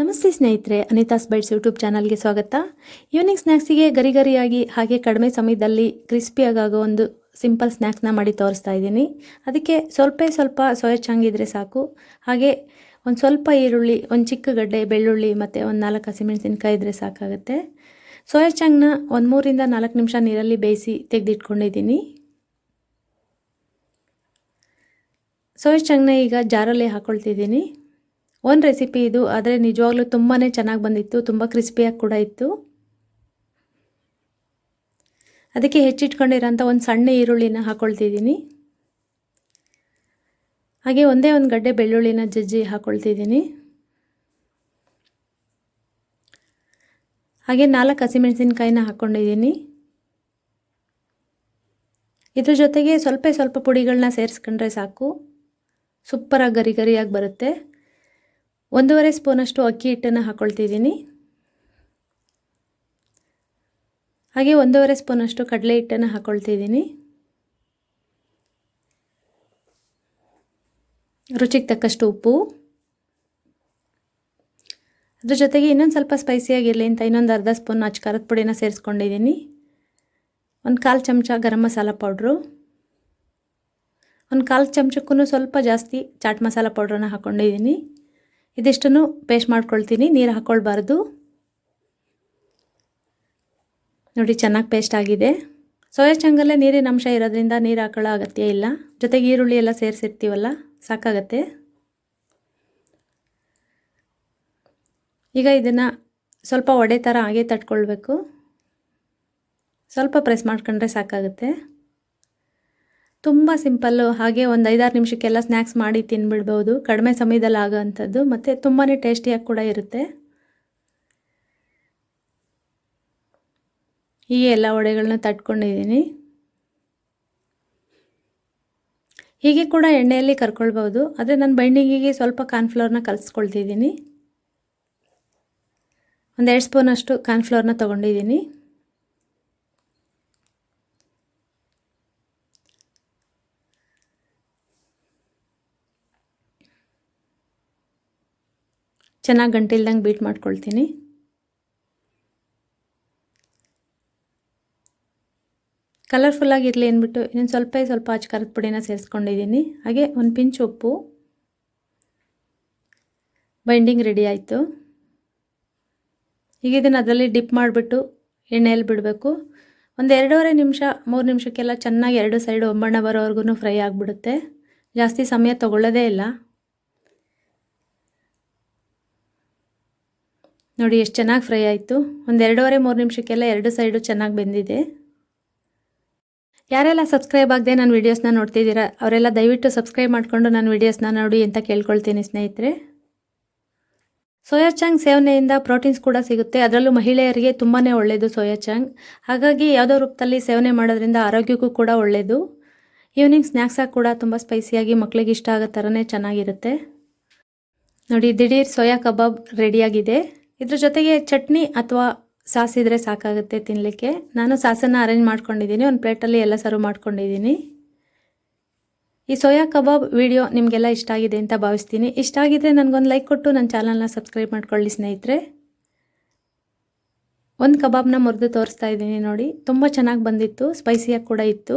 ನಮಸ್ತೆ ಸ್ನೇಹಿತರೆ ಅನಿತಾಸ್ bites YouTube ಚಾನಲ್ಗೆ ಸ್ವಾಗತ. ಈವ್ನಿಂಗ್ ಸ್ನ್ಯಾಕ್ಸಿಗೆ ಗರಿ ಗರಿಯಾಗಿ ಹಾಗೆ ಕಡಿಮೆ ಸಮಯದಲ್ಲಿ ಕ್ರಿಸ್ಪಿಯಾಗೋ ಒಂದು ಸಿಂಪಲ್ ಸ್ನ್ಯಾಕ್ಸ್ನ ಮಾಡಿ ತೋರಿಸ್ತಾ ಇದ್ದೀನಿ. ಅದಕ್ಕೆ ಸ್ವಲ್ಪ ಸ್ವಲ್ಪ ಸೋಯಾ ಚಾಂಗ್ ಇದ್ದರೆ ಸಾಕು. ಹಾಗೆ ಒಂದು ಸ್ವಲ್ಪ ಈರುಳ್ಳಿ, ಒಂದು ಚಿಕ್ಕ ಗಡ್ಡೆ, ಬೆಳ್ಳುಳ್ಳಿ ಮತ್ತು ಒಂದು ನಾಲ್ಕು ಹಸಿಮೆಣಸಿನ್ಕಾಯಿ ಇದ್ದರೆ ಸಾಕಾಗುತ್ತೆ. ಸೋಯಾ ಚಂಗ್ನ ಒಂದು ಮೂರಿಂದ ನಾಲ್ಕು ನಿಮಿಷ ನೀರಲ್ಲಿ ಬೇಯಿಸಿ ತೆಗೆದಿಟ್ಕೊಂಡಿದ್ದೀನಿ. ಸೋಯಾ ಚಂಗ್ನ ಈಗ ಜಾರಲ್ಲಿ ಹಾಕ್ಕೊಳ್ತಿದ್ದೀನಿ ಒಂದು ರೆಸಿಪಿ ಇದು, ಆದರೆ ನಿಜವಾಗ್ಲೂ ತುಂಬಾ ಚೆನ್ನಾಗಿ ಬಂದಿತ್ತು, ತುಂಬ ಕ್ರಿಸ್ಪಿಯಾಗಿ ಕೂಡ ಇತ್ತು. ಅದಕ್ಕೆ ಹೆಚ್ಚಿಟ್ಕೊಂಡಿರೋಂಥ ಒಂದು ಸಣ್ಣ ಈರುಳ್ಳಿನ ಹಾಕ್ಕೊಳ್ತಿದ್ದೀನಿ ಹಾಗೆ ಒಂದೇ ಒಂದು ಗಡ್ಡೆ ಬೆಳ್ಳುಳ್ಳಿನ ಜಜ್ಜಿ ಹಾಕ್ಕೊಳ್ತಿದ್ದೀನಿ ಹಾಗೆ ನಾಲ್ಕು ಹಸಿಮೆಣಸಿನ್ಕಾಯಿನ ಹಾಕ್ಕೊಂಡಿದ್ದೀನಿ ಇದ್ರ ಜೊತೆಗೆ ಸ್ವಲ್ಪ ಸ್ವಲ್ಪ ಪುಡಿಗಳನ್ನ ಸೇರಿಸ್ಕೊಂಡ್ರೆ ಸಾಕು. ಸೂಪರಾಗಿ ಗರಿ ಗರಿಯಾಗಿ ಬರುತ್ತೆ. ಒಂದೂವರೆ ಸ್ಪೂನಷ್ಟು ಅಕ್ಕಿ ಹಿಟ್ಟನ್ನು ಹಾಕ್ಕೊಳ್ತಿದ್ದೀನಿ ಹಾಗೆ ಒಂದೂವರೆ ಸ್ಪೂನಷ್ಟು ಕಡಲೆ ಹಿಟ್ಟನ್ನು ಹಾಕ್ಕೊಳ್ತಿದ್ದೀನಿ ರುಚಿಗೆ ತಕ್ಕಷ್ಟು ಉಪ್ಪು. ಅದ್ರ ಜೊತೆಗೆ ಇನ್ನೊಂದು ಸ್ವಲ್ಪ ಸ್ಪೈಸಿಯಾಗಿರಲಿ ಅಂತ ಇನ್ನೊಂದು ಅರ್ಧ ಸ್ಪೂನ್ ಅಚ್ಚ ಖಾರದ ಪುಡಿನ ಸೇರಿಸ್ಕೊಂಡಿದ್ದೀನಿ. ಒಂದು ಕಾಲು ಚಮಚ ಗರಂ ಮಸಾಲ ಪೌಡ್ರು. ಒಂದು ಕಾಲು ಚಮಚಕ್ಕೂ ಸ್ವಲ್ಪ ಜಾಸ್ತಿ ಚಾಟ್ ಮಸಾಲ ಪೌಡ್ರನ್ನ ಹಾಕ್ಕೊಂಡಿದ್ದೀನಿ ಇದಿಷ್ಟನ್ನು ಪೇಸ್ಟ್ ಮಾಡ್ಕೊಳ್ತೀನಿ. ನೀರು ಹಾಕ್ಕೊಳ್ಬಾರ್ದು ನೋಡಿ, ಚೆನ್ನಾಗಿ ಪೇಸ್ಟ್ ಆಗಿದೆ. ಸೋಯಾ ಚಂಗಲ್ಲೇ ನೀರಿನ ಅಂಶ ಇರೋದ್ರಿಂದ ನೀರು ಹಾಕೊಳ್ಳೋ ಅಗತ್ಯ ಇಲ್ಲ. ಜೊತೆಗೆ ಈರುಳ್ಳಿ ಎಲ್ಲ ಸೇರಿಸಿರ್ತೀವಲ್ಲ, ಸಾಕಾಗತ್ತೆ. ಈಗ ಇದನ್ನು ಸ್ವಲ್ಪ ಒಡೆ ಥರ ಹಾಗೆ ತಟ್ಕೊಳ್ಬೇಕು. ಸ್ವಲ್ಪ ಪ್ರೆಸ್ ಮಾಡ್ಕೊಂಡ್ರೆ ಸಾಕಾಗುತ್ತೆ. ತುಂಬ ಸಿಂಪಲ್ಲು. ಹಾಗೆ ಒಂದು ಐದಾರು ನಿಮಿಷಕ್ಕೆಲ್ಲ ಸ್ನ್ಯಾಕ್ಸ್ ಮಾಡಿ ತಿನ್ಬಿಡ್ಬೋದು. ಕಡಿಮೆ ಸಮಯದಲ್ಲಿ ಆಗೋವಂಥದ್ದು. ಮತ್ತು ತುಂಬಾ ಟೇಸ್ಟಿಯಾಗಿ ಕೂಡ ಇರುತ್ತೆ. ಹೀಗೆ ಎಲ್ಲ ವಡೆಗಳನ್ನ ತಟ್ಕೊಂಡಿದ್ದೀನಿ. ಹೀಗೆ ಕೂಡ ಎಣ್ಣೆಯಲ್ಲಿ ಕರ್ಕೊಳ್ಬೋದು. ಆದರೆ ನಾನು ಬೈಂಡಿಂಗಿಗೆ ಸ್ವಲ್ಪ ಕಾರ್ನ್ಫ್ಲೋರ್ನ ಕಲಿಸ್ಕೊಳ್ತಿದ್ದೀನಿ. ಒಂದೆರಡು ಸ್ಪೂನಷ್ಟು ಕಾರ್ನ್ಫ್ಲೋರ್ನ ತೊಗೊಂಡಿದ್ದೀನಿ. ಚೆನ್ನಾಗಿ ಗಂಟಿಲ್ದಂಗೆ ಬೀಟ್ ಮಾಡ್ಕೊಳ್ತೀನಿ. ಕಲರ್ಫುಲ್ಲಾಗಿರಲಿ ಅಂದ್ಬಿಟ್ಟು ಇನ್ನೊಂದು ಸ್ವಲ್ಪ ಸ್ವಲ್ಪ ಅಚ್ಚ ಖಾರದ ಪುಡಿನ ಸೇರಿಸ್ಕೊಂಡಿದ್ದೀನಿ ಹಾಗೆ ಒಂದು ಪಿಂಚ್ ಉಪ್ಪು. ಬೈಂಡಿಂಗ್ ರೆಡಿ ಆಯಿತು. ಈಗ ಇದನ್ನು ಅದರಲ್ಲಿ ಡಿಪ್ ಮಾಡಿಬಿಟ್ಟು ಎಣ್ಣೆಯಲ್ಲಿ ಬಿಡಬೇಕು. ಒಂದು ಎರಡೂವರೆ ನಿಮಿಷ, ಮೂರು ನಿಮಿಷಕ್ಕೆಲ್ಲ ಚೆನ್ನಾಗಿ ಎರಡು ಸೈಡ್ ಒಂಬಣ್ಣ ಬರೋವರೆಗೂ ಫ್ರೈ ಆಗಿಬಿಡುತ್ತೆ. ಜಾಸ್ತಿ ಸಮಯ ತೊಗೊಳ್ಳೋದೇ ಇಲ್ಲ. ನೋಡಿ, ಎಷ್ಟು ಚೆನ್ನಾಗಿ ಫ್ರೈ ಆಯಿತು. ಒಂದು ಎರಡೂವರೆ, ಮೂರು ನಿಮಿಷಕ್ಕೆಲ್ಲ ಎರಡು ಸೈಡು ಚೆನ್ನಾಗಿ ಬೆಂದಿದೆ. ಯಾರೆಲ್ಲ ಸಬ್ಸ್ಕ್ರೈಬ್ ಆಗದೆ ನಾನು ವೀಡಿಯೋಸ್ನ ನೋಡ್ತಿದ್ದೀರಾ, ಅವರೆಲ್ಲ ದಯವಿಟ್ಟು ಸಬ್ಸ್ಕ್ರೈಬ್ ಮಾಡಿಕೊಂಡು ನಾನು ವೀಡಿಯೋಸ್ನ ನೋಡಿ ಅಂತ ಕೇಳ್ಕೊಳ್ತೀನಿ ಸ್ನೇಹಿತರೆ. ಸೋಯಾ ಚಾಂಗ್ ಸೇವನೆಯಿಂದ ಪ್ರೋಟೀನ್ಸ್ ಕೂಡ ಸಿಗುತ್ತೆ. ಅದರಲ್ಲೂ ಮಹಿಳೆಯರಿಗೆ ತುಂಬಾ ಒಳ್ಳೆಯದು ಸೋಯಾ ಚಾಂಗ್ ಹಾಗಾಗಿ ಯಾವುದೋ ರೂಪದಲ್ಲಿ ಸೇವನೆ ಮಾಡೋದ್ರಿಂದ ಆರೋಗ್ಯಕ್ಕೂ ಕೂಡ ಒಳ್ಳೆಯದು ಈವ್ನಿಂಗ್ ಸ್ನ್ಯಾಕ್ಸಾಗಿ ಕೂಡ ತುಂಬ ಸ್ಪೈಸಿಯಾಗಿ ಮಕ್ಕಳಿಗೆ ಇಷ್ಟ ಆಗೋ ಥರನೇ ಚೆನ್ನಾಗಿರುತ್ತೆ. ನೋಡಿ, ದಿಢೀರ್ ಸೋಯಾ ಕಬಾಬ್ ರೆಡಿಯಾಗಿದೆ ಇದ್ರ ಜೊತೆಗೆ ಚಟ್ನಿ ಅಥವಾ ಸಾಸ್ ಇದ್ದರೆ ಸಾಕಾಗುತ್ತೆ ತಿನ್ನಲಿಕ್ಕೆ ನಾನು ಸಾಸನ್ನು ಅರೇಂಜ್ ಮಾಡ್ಕೊಂಡಿದ್ದೀನಿ. ಒಂದು ಪ್ಲೇಟಲ್ಲಿ ಎಲ್ಲ ಸರ್ವ್ ಮಾಡ್ಕೊಂಡಿದ್ದೀನಿ. ಈ ಸೋಯಾ ಕಬಾಬ್ ವಿಡಿಯೋ ನಿಮಗೆಲ್ಲ ಇಷ್ಟ ಆಗಿದೆ ಅಂತ ಭಾವಿಸ್ತೀನಿ. ಇಷ್ಟ ಆಗಿದ್ರೆ ನನಗೊಂದು ಲೈಕ್ ಕೊಟ್ಟು ನನ್ನ ಚಾನಲ್ನ ಸಬ್ಸ್ಕ್ರೈಬ್ ಮಾಡ್ಕೊಳ್ಳಿ ಸ್ನೇಹಿತರೆ. ಒಂದು ಕಬಾಬ್ನ ಮುರಿದು ತೋರಿಸ್ತಾ ಇದ್ದೀನಿ ನೋಡಿ. ತುಂಬ ಚೆನ್ನಾಗಿ ಬಂದಿತ್ತು. ಸ್ಪೈಸಿಯಾಗಿ ಕೂಡ ಇತ್ತು.